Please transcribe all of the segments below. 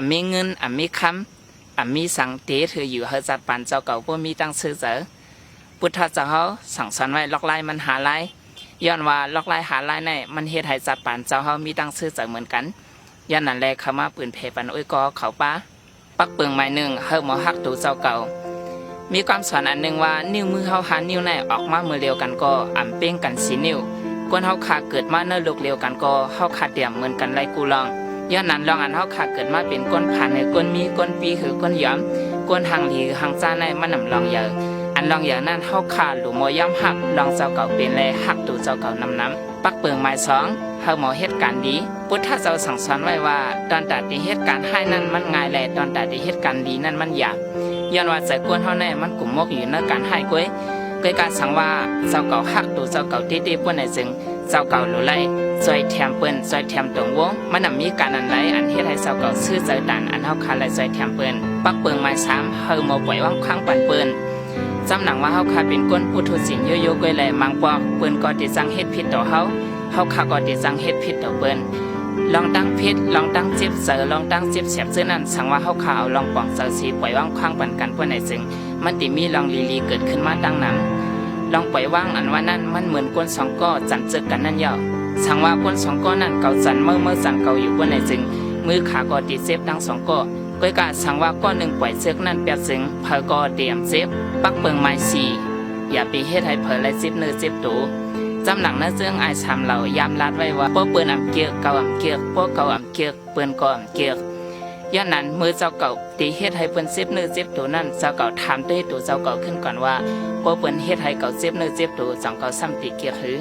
อ่ำมีเงินอ่ำมีคำอ่ำมีสังเตถืออยู่เฮจัดปันเจ้าเก่าบ่มีตั้งซื้อเจอพุทธเจ้าเฮาสั่งสอนไว้ลอกไล่มันหาไล่ย้อนว่าลอกไล่หาไล่ในมันเฮ็ดให้จัดปันเจ้าเฮามีตั้งซื้อเจอเหมือนกันย้อนนั่นแลเขามาปืนเพปันอ้อยกอเขาป้าปักเปิงไม้หนึ่งเฮาหมอฮักตูเจ้าเก่า มีความสอนอันหนึ่งว่านิ้วมือเฮาหานิ้วในออกมามือเดียวกันก็อ่ำเป้งกันสีนิ้วกวนเฮาขาเกิดมาเนื้อลูกเดียวกันก็เฮาขาเดียมเหมือนกันไรกูลอง ย้อนนั้นลองอันเฮาขาเกิดมาเป็นก้นผ่านในก้นมีก้นปีคือก้นย้อมก้นหางหลีหางจ้าในมันนำลองเยอะอันลองเยอะนั้นเฮาขาหลูโมย่อมหักลองเจ้าเก่าเป็นแลหักตูเจ้าเก่านำน้ำปักเปิงไม้สองเฮาหมอเหตุการณ์ดีพุทธเจ้าสั่งสอนไว้ว่าตอนตัดที่เหตุการณ์ให้นั้นมันง่ายแลตอนตัดที่เหตุการณ์ดีนั้นมันยากย้อนว่าใจกวนเฮาแน่มันกลุ่มมกอยู่ในการให้กล้วยเกิดการสั่งว่าเจ้าเก่าฮักตัวเจ้าเก่าตีๆป่วนในจึงเจ้าเก่าหลุไล่ ซอยแถมเปิ้นซอยแถมตรงวงมันน่ะมีการอันไรอันเฮ็ดให้เจ้าเก่าซื้อใจดันอันเฮาคาไล่ซอยแถมเปิ้นปักเปิงไม้สามเฮาหมอปล่อยว่างค้างปันเปิ้นจำหนังว่าเฮาคาเป็นก้นผู้ทุศิลโยโย่กล้วยแลมังปอกเปิ้นก็ติจังเฮ็ดผิดต่อเฮาเฮาคาก็ติจังเฮ็ดผิดต่อเปิ้นลองตั้งพิษลองตั้งเจิบเสือลองตั้งเจิบเสียบซื้อนั่นสังว่าเฮาขาวลองปองเสือสีปล่อยว่างคว้างปันกันเพื่อในจึงมันติมีลองลีลีเกิดขึ้นมาดังนั้นลองปล่อยว่างอันว่านั่นมันเหมือนก้นสองก้อจันเจอกันนั่นเยา สังว่าก้นสองก้อนั่นเก่าจันเมื่อเมื่อจันเก่าอยู่เพื่อในจึงมือขาก็ติดเซฟทั้งสองก้อก้อยกาสังว่าก้อนหนึ่งปล่อยเสือกนั่นเปียกจึงเพอก็เตรียมเซฟปักเปิงไม้สีอย่าไปเฮ็ดให้เพอและจิบเนื้อจิบตูจำหนังนะเจื้องไอายชามเรายามลัดไว้ว่าพวกเปิ้นอำเกียกเก่าอำเกียกพวกเก่าอำเกียกเปิ้นก็อำเกียกย้อนนั้นมือเจ้าเก่าตีเฮ็ดให้เปิ้นเจ็บเนื้อเจ็บตัวนั่นเจ้าเก่าถามด้วยตัวเจ้าเก่าขึ้นก่อนว่าพวกเปิ้นเฮ็ดให้เก่าเจ็บเนื้อเจ็บตัวจังเก่าซ้ำตีเกียกหือ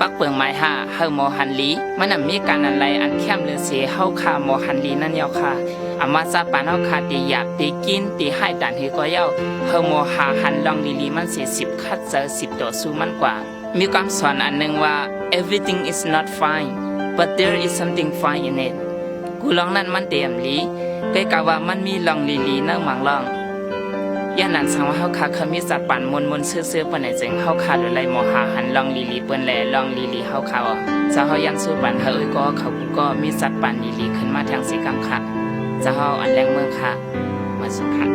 ปักเปิงไม้ห้าเฮาโมหันลีมันน่ะมีการอะไรอันเข้มหรือเสียเฮาคาโมหันลีนั่นเยาค่ะอามาซาปานเฮาคาตีหยาบตีกินตีให้ดันหือก็เย้าเฮาโมหาหันลองลีลีมันเสียสิบคัดเจอสิบต่อสู้มันกว่า มีความสอนอันหนึ่งว่า everything is not fine but there is something fine in it กูลองนั่นมันเตียมลีใกล้กะว่ามันมีลองลีลีนั่งหมังลอง ย่านนั้นสังว่าเฮาคาเคมีสัตว์ปั่นมนมนซื่อๆปนไหนจึงเฮาคาหรือไรหมอหาหันลองลีลีเปิ้นแลลองลีลีเฮาคาอะจะเฮายันสู้ปันเฮาเอ้ยก็เขาก็มีสัตว์ปั่นลีลีขึ้นมาทางสีกำคักจะเฮาอันแรงเมืองค่ะมาสุขค่ะ